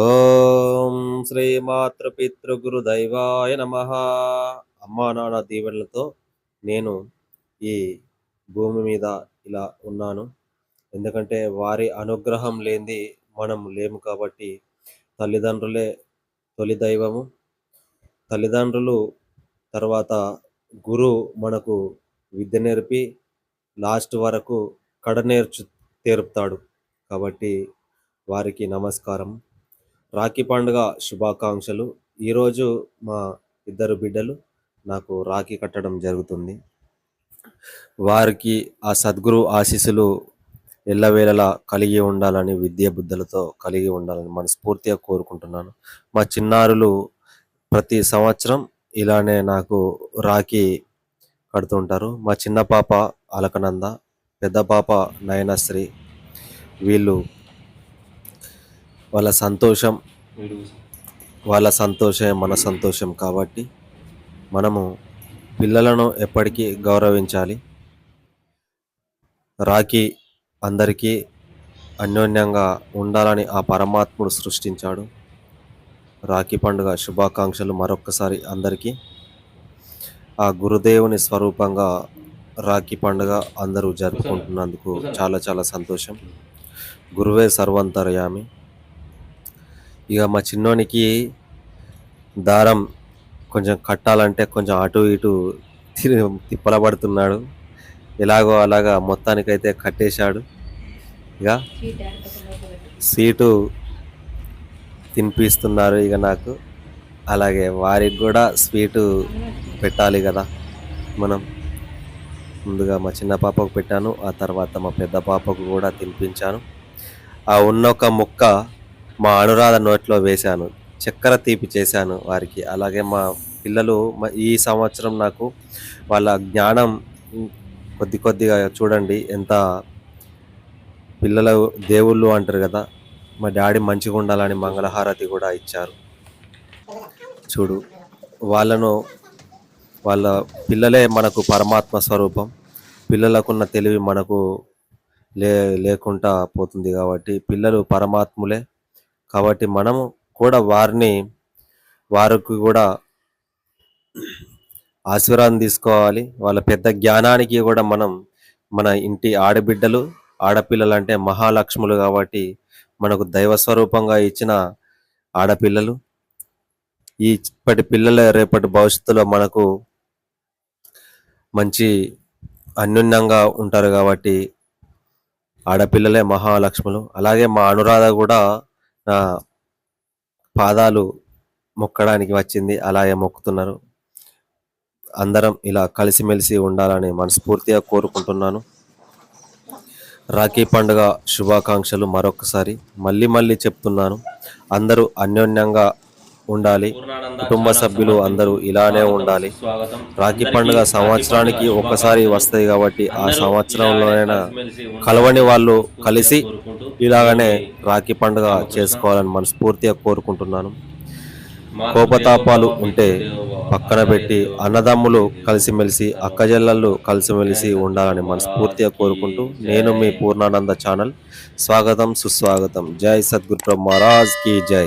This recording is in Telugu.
ఓం శ్రీ మాతృపితృగురు దైవాయ నమ. అమ్మా నాన్న దీవెనలతో నేను ఈ భూమి మీద ఇలా ఉన్నాను. ఎందుకంటే వారి అనుగ్రహం లేనిది మనం లేము కాబట్టి తల్లిదండ్రులే తొలి దైవము. తల్లిదండ్రులు తర్వాత గురు మనకు విద్య నేర్పి లాస్ట్ వరకు కడ నేర్చు తెరుపుతాడు కాబట్టి వారికి నమస్కారం. రాఖీ పండుగ శుభాకాంక్షలు. ఈరోజు మా ఇద్దరు బిడ్డలు నాకు రాఖీ కట్టడం జరుగుతుంది. వారికి ఆ సద్గురు ఆశీస్సులు ఎల్లవేళలా కలిగి ఉండాలని విద్య బుద్ధులతో కలిగి ఉండాలని మనస్ఫూర్తిగా కోరుకుంటున్నాను. మా చిన్నారులు ప్రతి సంవత్సరం ఇలానే నాకు రాఖీ కడుతుంటారు. మా చిన్న పాప అలకనంద పెద్ద పాప నయనశ్రీ వీళ్ళు వాళ్ళ సంతోషం వాళ్ళ సంతోషమే మన సంతోషం కాబట్టి మనము పిల్లలను ఎప్పటికీ గౌరవించాలి. రాఖీ అందరికీ అన్యోన్యంగా ఉండాలని ఆ పరమాత్ముడు సృష్టించాడు. రాఖీ పండుగ శుభాకాంక్షలు మరొక్కసారి అందరికీ. ఆ గురుదేవుని స్వరూపంగా రాఖీ పండుగ అందరూ జరుపుకుంటున్నందుకు చాలా చాలా సంతోషం. గురువే సర్వంతర్యామి ఇక మా చిన్నోనికి దారం కొంచెం కట్టాలంటే కొంచెం అటు ఇటు తి- తిప్పల పడుతున్నాడు ఎలాగో అలాగా మొత్తానికైతే కట్టేశాడు. ఇక సీటు తినిపిస్తున్నారు ఇక నాకు. అలాగే వారికి కూడా స్వీటు పెట్టాలి కదా మనం. ముందుగా మా చిన్న పాపకు పెట్టాను ఆ తర్వాత మా పెద్ద పాపకు కూడా తినిపించాను. ఆ ఉన్న ఒక ముక్క మా అనురాధ నోట్లో వేశాను చక్కెర తీపి చేశాను వారికి. అలాగే మా పిల్లలు ఈ సంవత్సరం నాకు వాళ్ళ జ్ఞానం కొద్ది కొద్దిగా చూడండి ఎంత పిల్లలు దేవుళ్ళు అంటారు కదా మా డాడీ మంచిగా ఉండాలని మంగళహారతి కూడా ఇచ్చారు. చూడు వాళ్ళను వాళ్ళ పిల్లలే మనకు పరమాత్మ స్వరూపం పిల్లలకున్న తెలివి మనకు లే లేకుండా పోతుంది కాబట్టి పిల్లలు పరమాత్ములే కాబట్టి మనము కూడా వారిని వారికి కూడా ఆశీర్వాదం తీసుకోవాలి. వాళ్ళ పెద్ద జ్ఞానానికి కూడా మనం మన ఇంటి ఆడబిడ్డలు ఆడపిల్లలు అంటే మహాలక్ష్ములు కాబట్టి మనకు దైవ స్వరూపంగా ఇచ్చిన ఆడపిల్లలు. ఈ ఇప్పటి పిల్లల రేపటి భవిష్యత్తులో మనకు మంచి అన్యోన్యంగా ఉంటారు కాబట్టి ఆడపిల్లలే మహాలక్ష్ములు. అలాగే మా అనురాధ కూడా నా పాదాలు మొక్కడానికి వచ్చింది. అలాగే మొక్కుతున్నారు. అందరం ఇలా కలిసిమెలిసి ఉండాలని మనస్ఫూర్తిగా కోరుకుంటున్నాను. రాఖీ పండుగ శుభాకాంక్షలు మరొకసారి. మళ్ళీ మళ్ళీ చెప్తున్నాను. అందరూ అన్యోన్యంగా ఉండాలి. కుటుంబ సభ్యులు అందరూ ఇలానే ఉండాలి. రాఖీ పండుగ సంవత్సరానికి ఒక్కసారి వస్తాయి కాబట్టి ఆ సంవత్సరంలోనైనా కలవని వాళ్ళు కలిసి ఇలాగనే రాఖీ పండుగ చేసుకోవాలని మనస్ఫూర్తిగా కోరుకుంటున్నాను. కోపతాపాలు ఉంటే పక్కన పెట్టి అన్నదమ్ములు కలిసిమెలిసి అక్కజెల్లళ్ళు కలిసిమెలిసి ఉండాలని మనస్ఫూర్తిగా కోరుకుంటూ నేను మీ పూర్ణానంద ఛానల్. స్వాగతం సుస్వాగతం. జై సద్గురు మహారాజ్కి జై.